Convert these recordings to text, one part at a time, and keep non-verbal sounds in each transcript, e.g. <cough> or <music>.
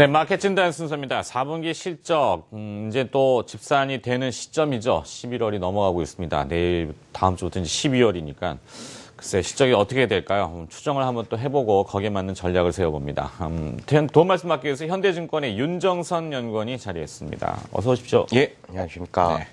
네, 마켓 진단 순서입니다. 4분기 실적, 음, 이제 또 집산이 되는 시점이죠. 11월이 넘어가고 있습니다. 내일, 다음 주부터 이제 12월이니까. 글쎄, 실적이 어떻게 될까요? 음, 추정을 한번 또 해보고 거기에 맞는 전략을 세워봅니다. 음, 현- 도움 말씀 받기 위해서 현대증권의 윤정선 연구원이 자리했습니다. 어서 오십시오. 예, 안녕하십니까. 네.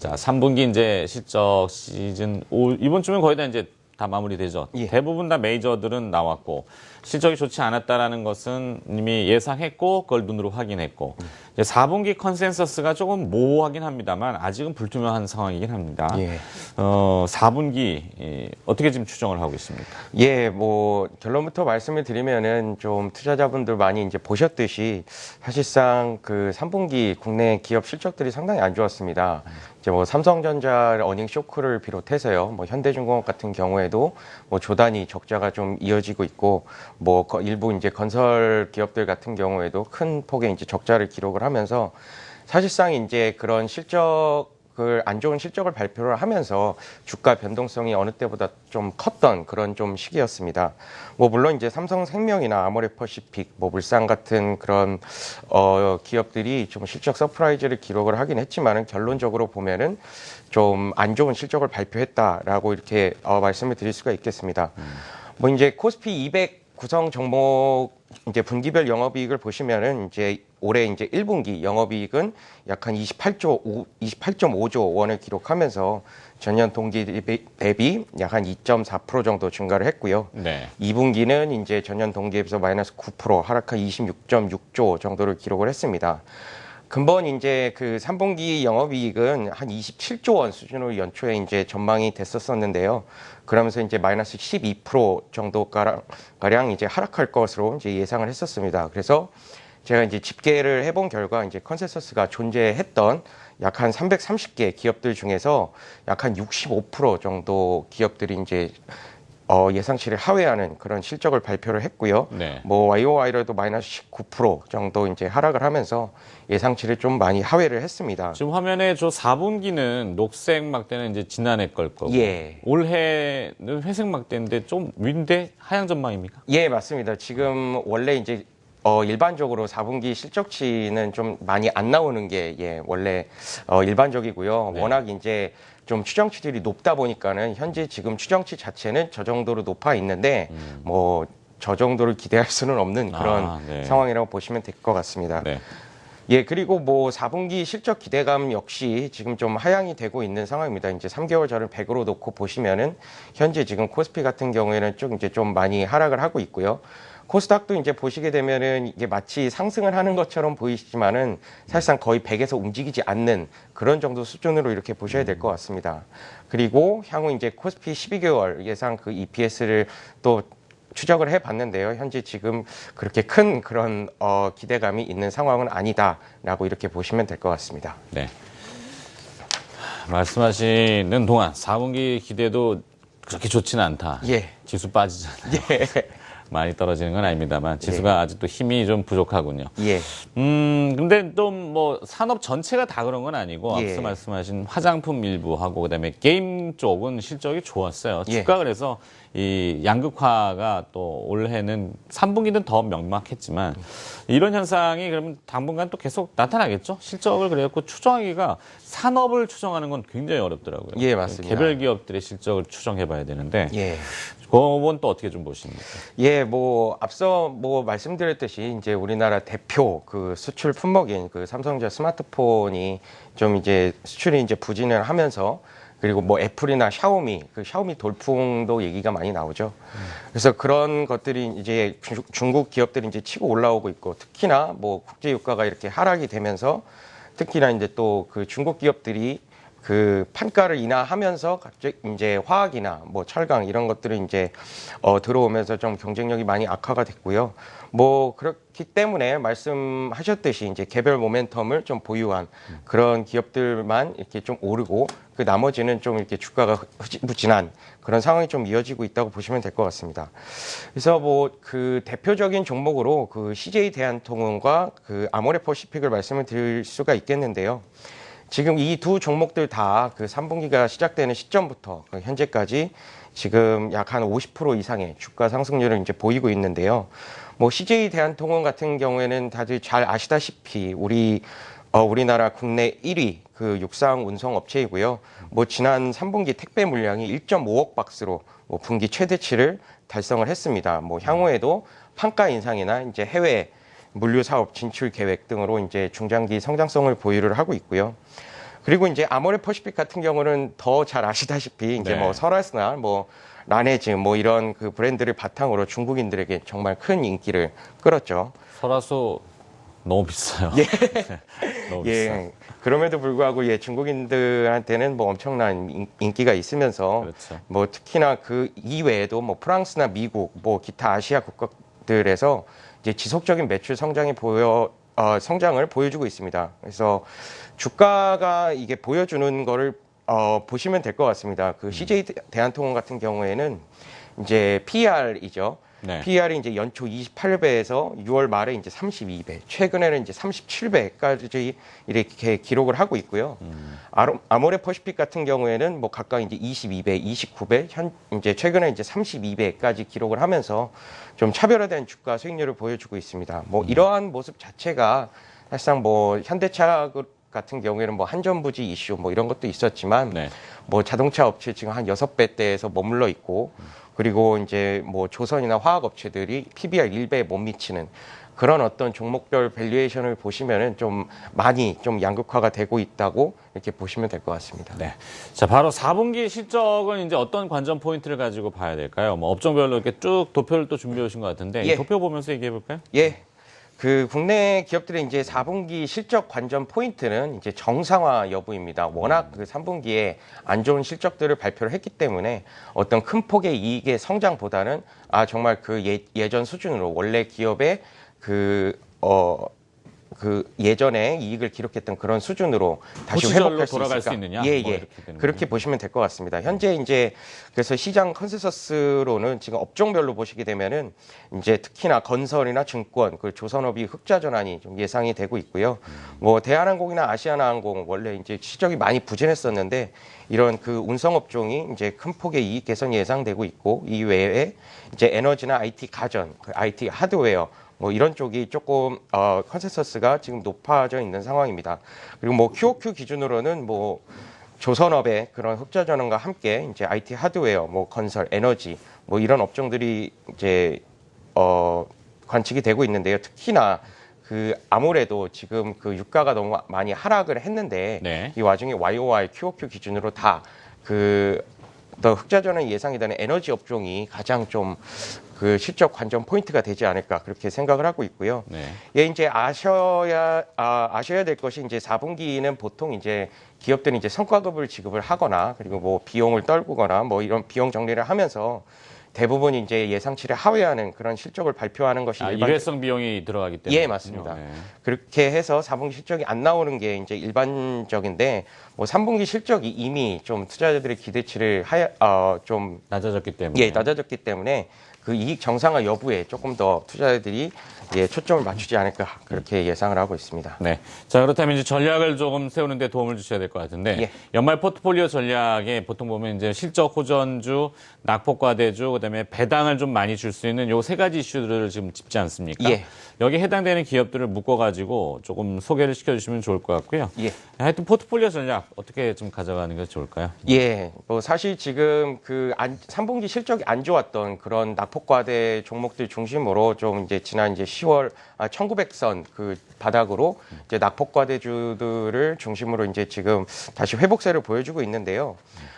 자, 3분기 이제 실적 시즌, 올- 이번 주면 거의 다 이제 다 마무리되죠. 예. 대부분 다 메이저들은 나왔고, 실적이 좋지 않았다라는 것은 이미 예상했고, 그걸 눈으로 확인했고, 이제 4분기 컨센서스가 조금 모호하긴 합니다만, 아직은 불투명한 상황이긴 합니다. 예. 어, 4분기, 어떻게 지금 추정을 하고 있습니까? 예, 뭐 결론부터 말씀을 드리면은 좀 투자자분들 많이 이제 보셨듯이 사실상 그 3분기 국내 기업 실적들이 상당히 안 좋았습니다. 이제 뭐 삼성전자 어닝 쇼크를 비롯해서요. 뭐 현대중공업 같은 경우에도 뭐 조단위 적자가 좀 이어지고 있고 뭐 거- 일부 이제 건설 기업들 같은 경우에도 큰 폭의 이제 적자를 기록을 하면서 사실상 이제 그런 실적 그안 좋은 실적을 발표를 하면서 주가 변동성이 어느 때보다 좀 컸던 그런 좀 시기였습니다. 뭐 물론 이제 삼성생명이나 아모레퍼시픽, 뭐 물산 같은 그런 어 기업들이 좀 실적 서프라이즈를 기록을 하긴 했지만은 결론적으로 보면은 좀 안 좋은 실적을 발표했다라고 이렇게 어 말씀을 드릴 수가 있겠습니다. 뭐 이제 코스피 200 구성 종목 이제 분기별 영업이익을 보시면은 이제 올해 이제 1분기 영업이익은 약 한 28조 5, 28.5조 원을 기록하면서 전년 동기 대비- 약 한 2.4% 정도 증가를 했고요. 네. 2분기는 이제 전년 동기에 비해서 마이너스 9% 하락한 26.6조 정도를 기록을 했습니다. 근본 이제 그 3분기 영업이익은 한 27조 원 수준으로 연초에 이제 전망이 됐었었는데요. 그러면서 이제 마이너스 12% 정도 가량, 가량 이제 하락할 것으로 이제 예상을 했었습니다. 그래서 제가 이제 집계를 해본 결과 이제 컨센서스가 존재했던 약 한 330개 기업들 중에서 약 한 65% 정도 기업들이 이제 어, 예상치를 하회하는 그런 실적을 발표를 했고요. 네. 뭐 YOY로도 마이너스 19% 정도 이제 하락을 하면서 예상치를 좀 많이 하회를 했습니다. 지금 화면에 저 4분기는 녹색 막대는 이제 지난해 걸 거고, 예. 올해는 회색 막대인데 좀 윈데 하향 전망입니까? 예, 맞습니다. 지금 원래 이제 어, 일반적으로 4분기 실적치는 좀 많이 안 나오는 게 예, 원래 어, 일반적이고요. 네. 워낙 이제 좀 추정치들이 높다 보니까는 현재 지금 추정치 자체는 저 정도로 높아 있는데 뭐저 정도를 기대할 수는 없는 그런 음. 아, 네. 상황이라고 보시면 될 것 같습니다. 네. 예, 그리고 뭐 4분기 실적 기대감 역시 지금 좀 하향이 되고 있는 상황입니다. 이제 3개월 전을 100으로 놓고 보시면은 현재 지금 코스피 같은 경우에는 좀 이제 좀 많이 하락을 하고 있고요. 코스닥도 이제 보시게 되면은 이게 마치 상승을 하는 것처럼 보이시지만은 사실상 거의 100에서 움직이지 않는 그런 정도 수준으로 이렇게 보셔야 될 것 같습니다. 그리고 향후 이제 코스피 12개월 예상 그 EPS를 또 추적을 해봤는데요. 현재 지금 그렇게 큰 그런 어, 기대감이 있는 상황은 아니다라고 이렇게 보시면 될 것 같습니다. 네. 말씀하시는 동안 4분기 기대도 그렇게 좋지는 않다. 예. 지수 빠지잖아요. 많이 떨어지는 건 아닙니다만 지수가 아직도 힘이 좀 부족하군요. 예, 음, 근데 또 뭐 산업 전체가 다 그런 건 아니고 예. 앞서 말씀하신 화장품 일부하고 그다음에 게임 쪽은 실적이 좋았어요. 예. 주가 그래서 이 양극화가 또 올해는 3분기는 더 명확했지만 이런 현상이 그러면 당분간 또 계속 나타나겠죠. 실적을 그래갖고 추정하기가 산업을 추정하는 건 굉장히 어렵더라고요. 예, 맞습니다. 개별 기업들의 실적을 추정해봐야 되는데 예. 그건 또 어떻게 좀 보십니까? 예, 뭐 앞서 뭐 말씀드렸듯이 이제 우리나라 대표 그 수출 품목인 그 삼성전자 스마트폰이 좀 이제 수출이 이제 부진을 하면서 그리고 뭐 애플이나 샤오미 그 샤오미 돌풍도 얘기가 많이 나오죠. 그래서 그런 것들이 이제 중- 중국 기업들이 이제 치고 올라오고 있고 특히나 뭐 국제 유가가 이렇게 하락이 되면서 특히나 이제 또 그 중국 기업들이 그 판가를 인하하면서 갑자기 이제 화학이나 뭐 철강 이런 것들이 이제 어 들어오면서 좀 경쟁력이 많이 악화가 됐고요. 뭐 그렇기 때문에 말씀하셨듯이 이제 개별 모멘텀을 좀 보유한 그런 기업들만 이렇게 좀 오르고 그 나머지는 좀 이렇게 주가가 흐지부진한 그런 상황이 좀 이어지고 있다고 보시면 될 것 같습니다. 그래서 뭐 그 대표적인 종목으로 그 CJ 대한통운과 그 아모레퍼시픽을 말씀을 드릴 수가 있겠는데요. 지금 이 두 종목들 다 그 3분기가 시작되는 시점부터 그 현재까지 지금 약 한 50% 이상의 주가 상승률을 이제 보이고 있는데요. 뭐 CJ 대한통운 같은 경우에는 다들 잘 아시다시피 우리 어, 우리나라 국내 1위 그 육상 운송 업체이고요. 뭐 지난 3분기 택배 물량이 1.5억 박스로 뭐 분기 최대치를 달성을 했습니다. 뭐 향후에도 판가 인상이나 이제 해외 물류 사업 진출 계획 등으로 이제 중장기 성장성을 보유를 하고 있고요. 그리고 이제 아모레 퍼시픽 같은 경우는 더 잘 아시다시피 이제 네. 뭐 설화스나 뭐 라네즈 뭐 이런 그 브랜드를 바탕으로 중국인들에게 정말 큰 인기를 끌었죠. 설화수 너무 비싸요. 네, <laughs> 너무 비싸. 예. 그럼에도 불구하고 예 중국인들한테는 뭐 엄청난 인- 인기가 있으면서 그렇죠. 뭐 특히나 그 이외에도 뭐 프랑스나 미국 뭐 기타 아시아 국가들에서 이제 지속적인 매출 성장이 보여 어, 성장을 보여주고 있습니다. 그래서 주가가 이게 보여주는 거를 어, 보시면 될 것 같습니다. 그 CJ 대- 대한통운 같은 경우에는 이제 PR이죠. 네. PR이 이제 연초 28배에서 6월 말에 이제 32배, 최근에는 이제 37배까지 이렇게 기록을 하고 있고요. 아로, 아모레 퍼시픽 같은 경우에는 뭐 각각 이제 22배, 29배, 현 이제 최근에 이제 32배까지 기록을 하면서 좀 차별화된 주가 수익률을 보여주고 있습니다. 뭐 이러한 모습 자체가 사실상 뭐 현대차 같은 경우에는 뭐 한전부지 이슈 뭐 이런 것도 있었지만 네. 뭐 자동차 업체 지금 한 여섯 배대에서 머물러 있고 그리고 이제 뭐 조선이나 화학 업체들이 PBR 1배에 못 미치는 그런 어떤 종목별 밸류에이션을 보시면은 좀 많이 좀 양극화가 되고 있다고 이렇게 보시면 될 것 같습니다. 네. 자, 바로 4분기 실적은 이제 어떤 관전 포인트를 가지고 봐야 될까요? 뭐 업종별로 이렇게 쭉 도표를 또 준비해 오신 것 같은데 이 예. 도표 보면서 얘기해 볼까요? 예. 그 국내 기업들의 이제 4분기 실적 관전 포인트는 이제 정상화 여부입니다. 워낙 그 3분기에 안 좋은 실적들을 발표를 했기 때문에 어떤 큰 폭의 이익의 성장보다는 아 정말 그 예, 예전 수준으로 원래 기업의 그 어, 그 예전에 이익을 기록했던 그런 수준으로 다시 회복할 수 돌아갈 있을까? 수 있느냐? 예, 뭐 예. 그렇게 보시면 될 것 같습니다. 현재 이제 그래서 시장 컨센서스로는 지금 업종별로 보시게 되면은 이제 특히나 건설이나 증권, 그 조선업이 흑자 전환이 좀 예상이 되고 있고요. 뭐 대한항공이나 아시아나항공 원래 이제 실적이 많이 부진했었는데 이런 그 운송 업종이 이제 큰 폭의 이익 개선이 예상되고 있고 이 외에 이제 에너지나 IT 가전, 그 IT 하드웨어 뭐 이런 쪽이 조금 어 컨센서스가 지금 높아져 있는 상황입니다. 그리고 뭐 QOQ 기준으로는 뭐 조선업의 그런 흑자 전환과 함께 이제 IT 하드웨어, 뭐 건설, 에너지 뭐 이런 업종들이 이제 어 관측이 되고 있는데요. 특히나 그 아무래도 지금 그 유가가 너무 많이 하락을 했는데 네. 이 와중에 YOY, QOQ 기준으로 다그 더 흑자 전환이 예상이 되는 에너지 업종이 가장 좀 그 실적 관전 포인트가 되지 않을까 그렇게 생각을 하고 있고요. 네. 예, 이제 아셔야 아, 아셔야 될 것이 이제 4분기는 보통 이제 기업들이 이제 성과급을 지급을 하거나 그리고 뭐 비용을 떨구거나 뭐 이런 비용 정리를 하면서 대부분 이제 예상치를 하회하는 그런 실적을 발표하는 것이 아, 일반 일회성 비용이 들어가기 때문에. 예, 맞습니다. 네. 그렇게 해서 4분기 실적이 안 나오는 게 이제 일반적인데 뭐 3분기 실적이 이미 좀 투자자들의 기대치를 하야 어 좀 낮아졌기 때문에. 예, 낮아졌기 때문에 그 이익 정상화 여부에 조금 더 투자자들이 예, 초점을 맞추지 않을까 그렇게 예상을 하고 있습니다. 네. 자, 그렇다면 이제 전략을 조금 세우는데 도움을 주셔야 될 것 같은데. 예. 연말 포트폴리오 전략에 보통 보면 이제 실적 호전주, 낙폭과대주, 그다음에 배당을 좀 많이 줄 수 있는 요 세 가지 이슈들을 지금 짚지 않습니까? 예. 여기에 해당되는 기업들을 묶어가지고 조금 소개를 시켜주시면 좋을 것 같고요. 예. 하여튼 포트폴리오 전략 어떻게 좀 가져가는 게 좋을까요? 예, 뭐 사실 지금 그 안, 3분기 실적이 안 좋았던 그런 낙 폭과대 종목들 중심으로 좀 이제 지난 이제 10월 아, 1900선 그 바닥으로 이제 낙폭과대주들을 중심으로 이제 지금 다시 회복세를 보여주고 있는데요.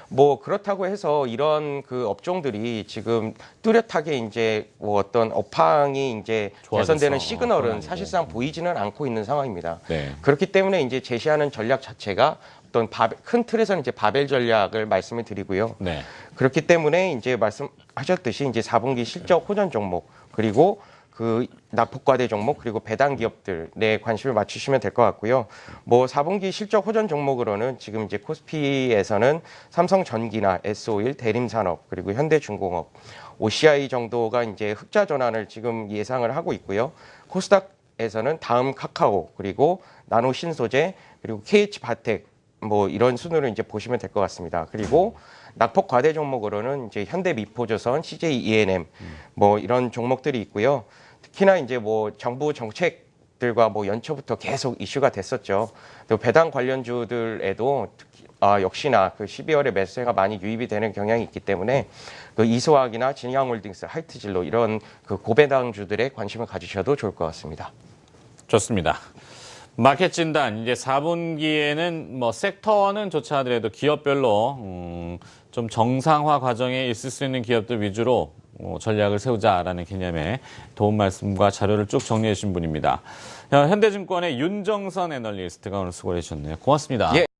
뭐 그렇다고 해서 이런 그 업종들이 지금 뚜렷하게 이제 뭐 어떤 업황이 이제 좋아져서, 개선되는 어, 시그널은 아니고. 사실상 보이지는 않고 있는 상황입니다. 네. 그렇기 때문에 이제 제시하는 전략 자체가 어떤 바벨- 큰 틀에서는 이제 바벨 전략을 말씀을 드리고요. 네. 그렇기 때문에 이제 말씀하셨듯이 이제 4분기 실적 호전 종목 그리고 그 낙폭과대 종목 그리고 배당 기업들에 관심을 맞추시면 될 것 같고요. 뭐 4분기 실적 호전 종목으로는 지금 이제 코스피에서는 삼성전기나 S51 대림산업 그리고 현대중공업 OCI 정도가 이제 흑자 전환을 지금 예상을 하고 있고요. 코스닥에서는 다음 카카오 그리고 나노 신소재 그리고 KH 바텍 뭐 이런 순으로 이제 보시면 될 것 같습니다. 그리고 낙폭 과대 종목으로는 이제 현대 미포조선, CJ ENM 뭐 이런 종목들이 있고요. 특히나 이제 뭐 정부 정책 들과 뭐 연초부터 계속 이슈가 됐었죠. 또 배당 관련주들에도 특히 아, 역시나 그 12월에 매수세가 많이 유입이 되는 경향이 있기 때문에 그 이소학이나 진양홀딩스, 하이트진로 이런 그 고배당주들에 관심을 가지셔도 좋을 것 같습니다. 좋습니다. 마켓 진단 이제 4분기에는 뭐 섹터는 좋지 않더라도 기업별로 음, 좀 정상화 과정에 있을 수 있는 기업들 위주로 어, 전략을 세우자라는 개념의 도움 말씀과 자료를 쭉 정리해 주신 분입니다. 어, 현대증권의 윤정선 애널리스트가 오늘 수고해 주셨네요. 고맙습니다. 예.